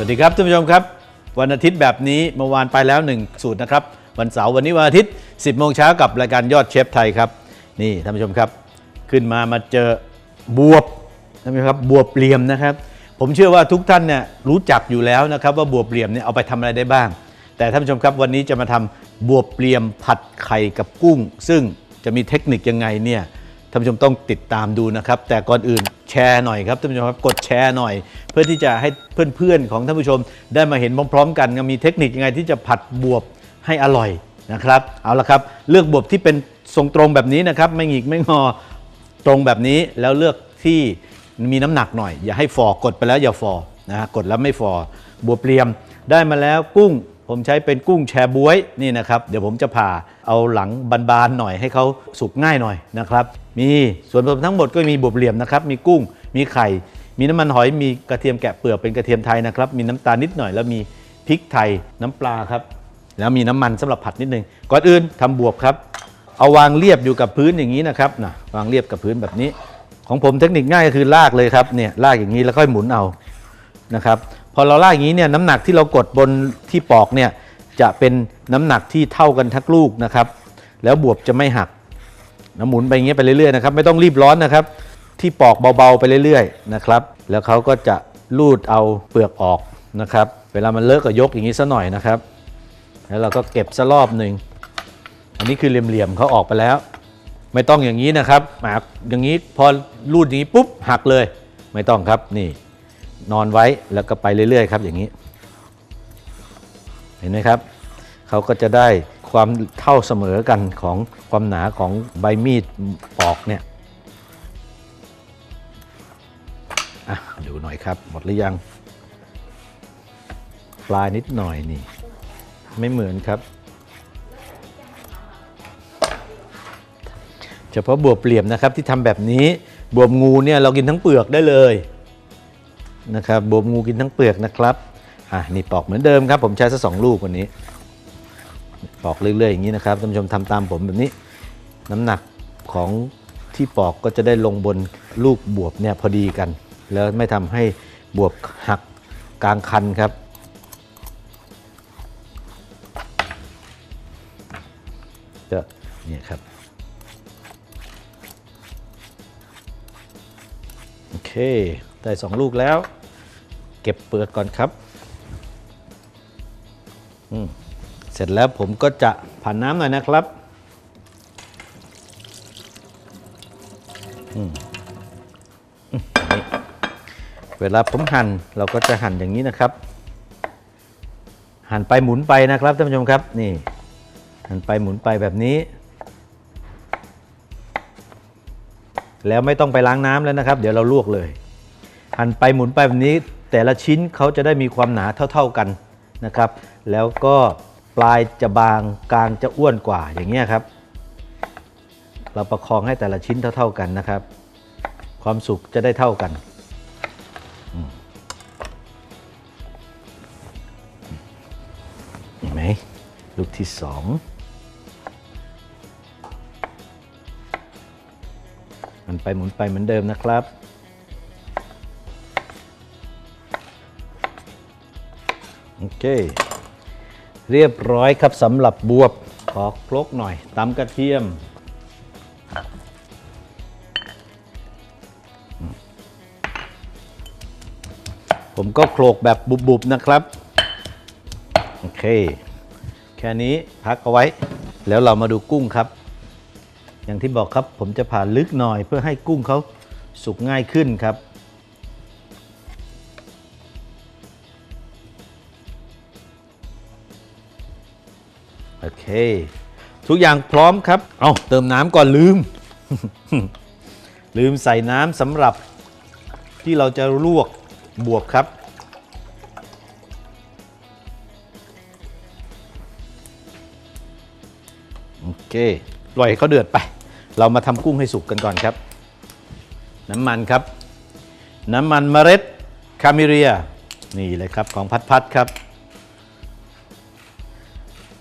สวัสดีครับท่านผู้ชมครับ วันอาทิตย์แบบนี้เมื่อวานไปแล้ว 1 สูตรนะครับ วันเสาร์วันนี้วันอาทิตย์ 10 โมงเช้ากับรายการยอดเชฟไทยครับ นี่ท่านผู้ชมครับ ขึ้นมามาเจอบวบท่านผู้ชมครับบวบเปลี่ยมนะครับ ผมเชื่อว่าทุกท่านเนี่ยรู้จักอยู่แล้วนะครับว่าบวบเปลี่ยมเนี่ยเอาไปทำอะไรได้บ้าง แต่ท่านผู้ชมครับวันนี้จะมาทำบวบเปลี่ยมผัดไข่กับกุ้ง ซึ่งจะมีเทคนิคยังไงเนี่ย ท่านผู้ชมต้องติดตามดูนะครับ แต่ก่อนอื่นแชร์หน่อยครับท่านผู้ชมครับกดแชร์หน่อย เพื่อที่จะให้เพื่อนๆของท่านผู้ชม ได้มาเห็นพร้อมๆ กันมีเทคนิคยังไงที่จะผัดบวบให้อร่อยนะครับเอาละครับเลือกบวบที่เป็นทรงตรงแบบนี้นะครับไม่หงิกไม่งอตรงแบบนี้แล้วเลือกที่มีน้ำหนักหน่อย อย่าให้ฟอกดไปแล้วอย่าฟอนะฮะกดแล้วไม่ฟอบวบเปลี่ยมได้มาแล้วกุ้งผมใช้เป็นกุ้งแชบวยนี่นะครับ เดี๋ยวผมจะผ่าเอาหลังบานๆหน่อยให้เขาสุกง่ายหน่อยนะครับ มีส่วนผสมทั้งหมดก็มีบวบเหลี่ยมนะครับ มีกุ้ง มีไข่ มีน้ำมันหอย มีกระเทียมแกะเปลือกเป็นกระเทียมไทยนะครับ มีน้ำตาลนิดหน่อย แล้วมีพริกไทย น้ำปลาครับ แล้วมีน้ำมันสำหรับผัดนิดนึง ก่อนอื่นทำบวบครับ เอาวางเรียบอยู่กับพื้นอย่างนี้นะครับนะวางเรียบกับพื้นแบบนี้ ของผมเทคนิคง่ายก็คือลากเลยครับ เนี่ยลากอย่างนี้แล้วค่อยหมุนเอา นะครับ พอเราลากอย่างนี้เนี่ยน้ำหนักที่เรากดบนที่ปอกเนี่ยจะเป็นน้ำหนักที่เท่ากันทั้งลูกนะครับ แล้วบวบจะไม่หัก น้ำหมุนไปอย่างเงี้ยไปเรื่อยๆนะครับไม่ต้องรีบร้อนนะครับ ที่ปอกเบาๆไปเรื่อยๆนะครับ แล้วเขาก็จะลูดเอาเปลือกออกนะครับ เวลามันเลอะก็ยกอย่างนี้ซะหน่อยนะครับ แล้วเราก็เก็บซะรอบหนึ่งอันนี้คือเหลี่ยมๆเขาออกไปแล้ว ไม่ต้องอย่างนี้นะครับหักอย่างนี้พอลูดอย่างนี้ปุ๊บหักเลย ไม่ต้องครับนี่นอนไว้แล้วก็ไปเรื่อยๆ ครับอย่างนี้ เห็นไหมครับเขาก็จะได้ ความเท่าเสมอกันของความหนาของใบมีดปอกเนี่ยอะดูหน่อยครับ หมดหรือยัง ปลายนิดหน่อยนี่ ไม่เหมือนครับเฉพาะบวบเปลี่ยมนะครับที่ทำแบบนี้บวบงูเนี่ยเรากินทั้งเปลือกได้เลยนะครับบวบงูกินทั้งเปลือกนะครับอะนี่ปอกเหมือนเดิมครับ ผมใช้สักสองลูกวันนี้ ปอกเรื่อยๆอย่างนี้นะครับท่านผู้ชมทำตามผมแบบนี้ น้ำหนักของที่ปอกก็จะได้ลงบนลูกบวบเนี่ยพอดีกัน แล้วไม่ทำให้บวบหักกลางคันครับ จะเนี่ยครับโอเค ได้สองลูกแล้ว เก็บเปลือกก่อนครับ อืม เสร็จแล้วผมก็จะผ่านน้ำหน่อยนะครับเวลาผมหั่นเราก็จะหั่นอย่างนี้นะครับ หั่นไปหมุนไปนะครับท่านผู้ชมครับนี่ หั่นไปหมุนไปแบบนี้ แล้วไม่ต้องไปล้างน้ำแล้วนะครับ เดี๋ยวเราลวกเลย หั่นไปหมุนไปแบบนี้ แต่ละชิ้นเขาจะได้มีความหนาเท่า ๆกันนะครับ แล้วก็ ปลายจะบางกลางจะอ้วนกว่าอย่างเงี้ยครับ เราประคองให้แต่ละชิ้นเท่า ๆกันนะครับ ความสุกจะได้เท่ากัน เห็นไหมลูกที่สองมันไปหมุนไปเหมือนเดิมนะครับโอเค เรียบร้อยครับสำหรับบวบขอครกหน่อยตำกระเทียม ผมก็โขลกแบบบุบๆนะครับ โอเค แค่นี้พักเอาไว้ แล้วเรามาดูกุ้งครับ อย่างที่บอกครับผมจะผ่าลึกหน่อยเพื่อให้กุ้งเขาสุกง่ายขึ้นครับ เค ทุกอย่างพร้อมครับ เอาเติมน้ำก่อนลืม ลืมใส่น้ำสำหรับที่เราจะลวกบวบครับ โอเคปล่อยเขาเดือดไป เรามาทำกุ้งให้สุกกันก่อนครับ น้ำมันครับ น้ำมันเมล็ดคาเมเรีย นี่เลยครับของพัดพัดครับ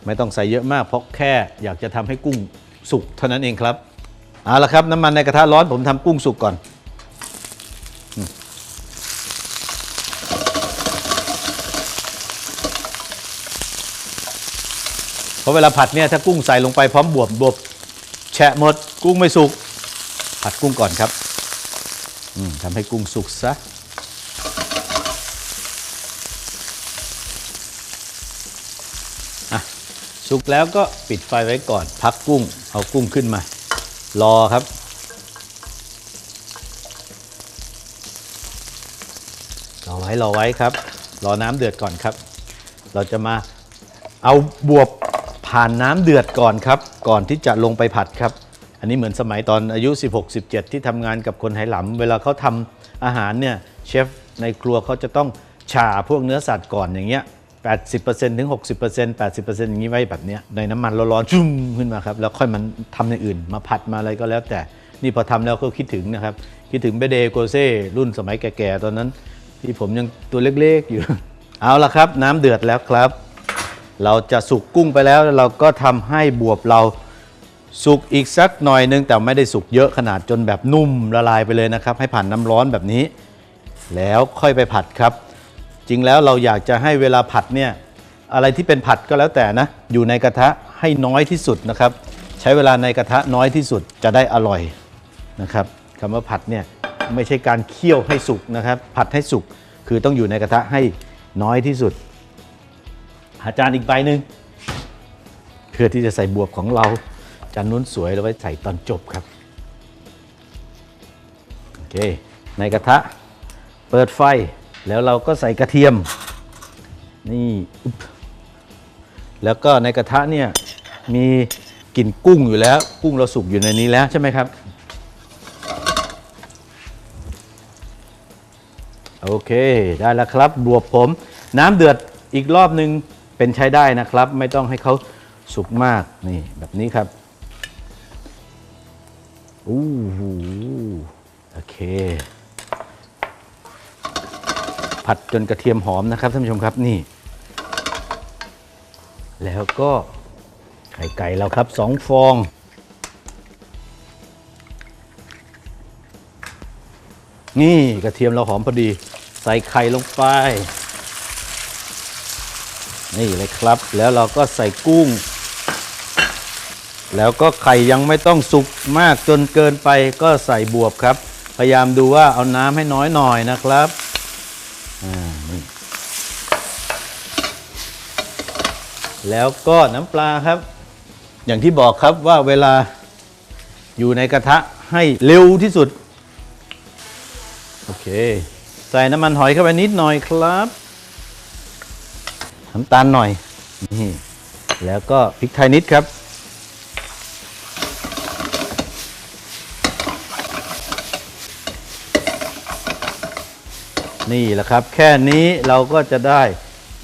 ไม่ต้องใส่เยอะมากเพราะแค่อยากจะทำให้กุ้งสุกเท่านั้นเองครับเอาละครับน้ำมันในกระทะร้อนผมทำกุ้งสุกก่อน เพราะเวลาผัดเนี่ยถ้ากุ้งใส่ลงไปพร้อมบวบบวบแฉะหมดกุ้งไม่สุก ผัดกุ้งก่อนครับทำให้กุ้งสุกซะ สุกแล้วก็ปิดไฟไว้ก่อน พักกุ้ง เอากุ้งขึ้นมา รอครับ รอไว้รอไว้ครับ รอน้ำเดือดก่อนครับ เราจะมาเอาบวบผ่านน้ำเดือดก่อนครับ ก่อนที่จะลงไปผัดครับ อันนี้เหมือนสมัยตอนอายุ 16 17 ที่ทำงานกับคนไหหลำเวลาเขาทำอาหารเนี่ยเชฟในครัวเขาจะต้องฉ่าพวกเนื้อสัตว์ก่อนอย่างเงี้ย 80%ถึง 60% 80%อย่างนี้ไว้แบบนี้ในน้ำมันร้อนๆชุ่มขึ้นมาครับแล้วค่อยมันทำอย่างอื่น มาผัดมาอะไรก็แล้วแต่นี่พอทำแล้วก็คิดถึงนะครับ คิดถึงเบเดโกเซ่รุ่นสมัยแก่ๆตอนนั้น ที่ผมยังตัวเล็กๆอยู่ เอาละครับ น้ำเดือดแล้วครับ เราจะสุกกุ้งไปแล้วแล้วเราก็ทำให้บวบเราสุกอีกสักหน่อยนึงแต่ไม่ได้สุกเยอะขนาดจนแบบนุ่มละลายไปเลยนะครับ ให้ผ่านน้ำร้อนแบบนี้ แล้วค่อยไปผัดครับ จริงแล้วเราอยากจะให้เวลาผัดเนี่ยอะไรที่เป็นผัดก็แล้วแต่นะอยู่ในกระทะให้น้อยที่สุดนะครับ ใช้เวลาในกระทะน้อยที่สุดจะได้อร่อยนะครับคำว่าผัดเนี่ยไม่ใช่การเคี่ยวให้สุกนะครับ ผัดให้สุกคือต้องอยู่ในกระทะให้น้อยที่สุดอาจารย์อีกใบหนึ่งเพื่อที่จะใส่บวบของเราจานนู้นสวยเราไว้ใส่ตอนจบครับโอเคในกระทะเปิดไฟ แล้วเราก็ใส่กระเทียม นี่แล้วก็ในกระทะเนี่ยมีกลิ่นกุ้งอยู่แล้ว กุ้งเราสุกอยู่ในนี้แล้วใช่ไหมครับ โอเคได้แล้วครับบวบผม น้ำเดือดอีกรอบหนึ่งเป็นใช้ได้นะครับ ไม่ต้องให้เขาสุกมากนี่แบบนี้ครับอู้หูโอเค ผัดจนกระเทียมหอมนะครับท่านผู้ชมครับนี่ แล้วก็ไข่ไก่เราครับสองฟอง นี่กระเทียมเราหอมพอดี ใส่ไข่ลงไป นี่เลยครับ แล้วเราก็ใส่กุ้ง แล้วก็ไข่ยังไม่ต้องสุกมากจนเกินไปก็ใส่บวบครับ พยายามดูว่าเอาน้ำให้น้อยหน่อยนะครับอ่านี่ แล้วก็น้ำปลาครับ อย่างที่บอกครับว่าเวลาอยู่ในกระทะให้เร็วที่สุด โอเค ใส่น้ำมันหอยเข้าไปนิดหน่อยครับ น้ำตาลหน่อย นี่ แล้วก็พริกไทยนิดครับ นี่แหละครับ แค่นี้เราก็จะได้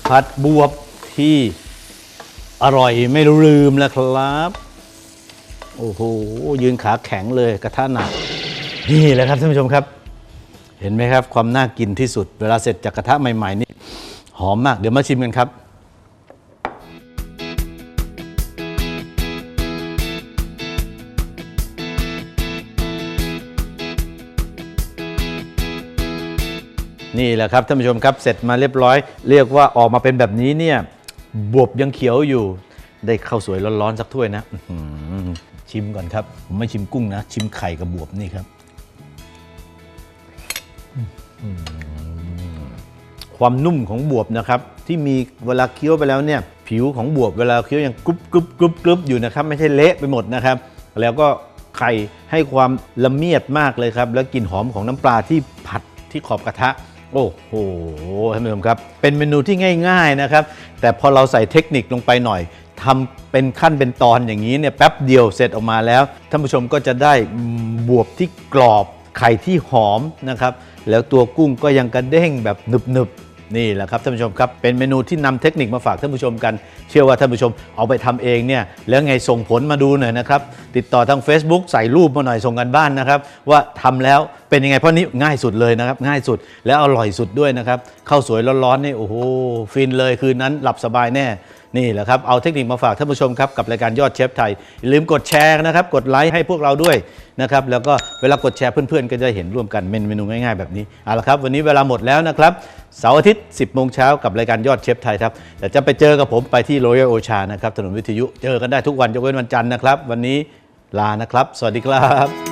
ผัดบวบที่ อร่อยไม่ลืมแล้วครับ โอ้โหยืนขาแข็งเลยกระทะหนักนี่แหละครับท่านผู้ชมครับ เห็นไหมครับ ความน่ากินที่สุด เวลาเสร็จจากกระทะใหม่ๆนี่หอมมากเดี๋ยวมาชิมกันครับนี่แหละครับท่านผู้ชมครับเสร็จมาเรียบร้อย เรียกว่าออกมาเป็นแบบนี้เนี่ย บวบยังเขียวอยู่ ได้ข้าวสวยร้อนๆสักถ้วยนะชิมก่อนครับผมไม่ชิมกุ้งนะ ชิมไข่กับบวบนี่ครับ ความนุ่มของบวบนะครับ ที่มีเวลาเคี้ยวไปแล้วเนี่ย ผิวของบวบเวลาเคี้ยวยังกรุบกรุบกรุบกรุบอยู่นะครับ ไม่ใช่เละไปหมดนะครับ แล้วก็ไข่ให้ความละเมียดมากเลยครับ แล้วกลิ่นหอมของน้ำปลาที่ผัดที่ขอบกระทะ โอ้โหท่านผู้ชมครับ เป็นเมนูที่ง่าย ๆนะครับ แต่พอเราใส่เทคนิคลงไปหน่อยทำเป็นขั้นเป็นตอนอย่างนี้เนี่ยแป๊บเดียวเสร็จออกมาแล้วท่านผู้ชมก็จะได้บวบที่กรอบไข่ที่หอมนะครับ แล้วตัวกุ้งก็ยังกระเด้งแบบหนึบๆนี่แหละครับท่านผู้ชมครับ เป็นเมนูที่นำเทคนิคมาฝากท่านผู้ชมกัน เชื่อว่าท่านผู้ชมเอาไปทำเองเนี่ยแล้วไงส่งผลมาดูหน่อยนะครับ ติดต่อทาง Facebook ใส่รูปมาหน่อยส่งกันบ้านนะครับ ว่าทำแล้ว เป็นยังไงเพราะนี้ง่ายสุดเลยนะครับ ง่ายสุดแล้วอร่อยสุดด้วยนะครับข้าวสวยร้อนๆนี่โอ้โหฟินเลยคืนนั้นหลับสบายแน่นี่แหละครับเอาเทคนิคมาฝากท่านผู้ชมครับกับรายการยอดเชฟไทยอย่าลืมกดแชร์นะครับ กดไลค์ให้พวกเราด้วยนะครับแล้วก็เวลากดแชร์เพื่อนๆ ก็จะเห็นร่วมกันเมนูง่ายๆแบบนี้เอาละครับ วันนี้เวลาหมดแล้วนะครับเสาร์อาทิตย์ 10 โมงเช้ากับรายการยอดเชฟไทยครับแต่จะไปเจอกับผมไปที่โรยัลโอชานะครับถนนวิทยุเจอกันได้ทุกวันยกเว้นวันจันทร์นะครับ วันนี้ลานะครับ สวัสดีครับ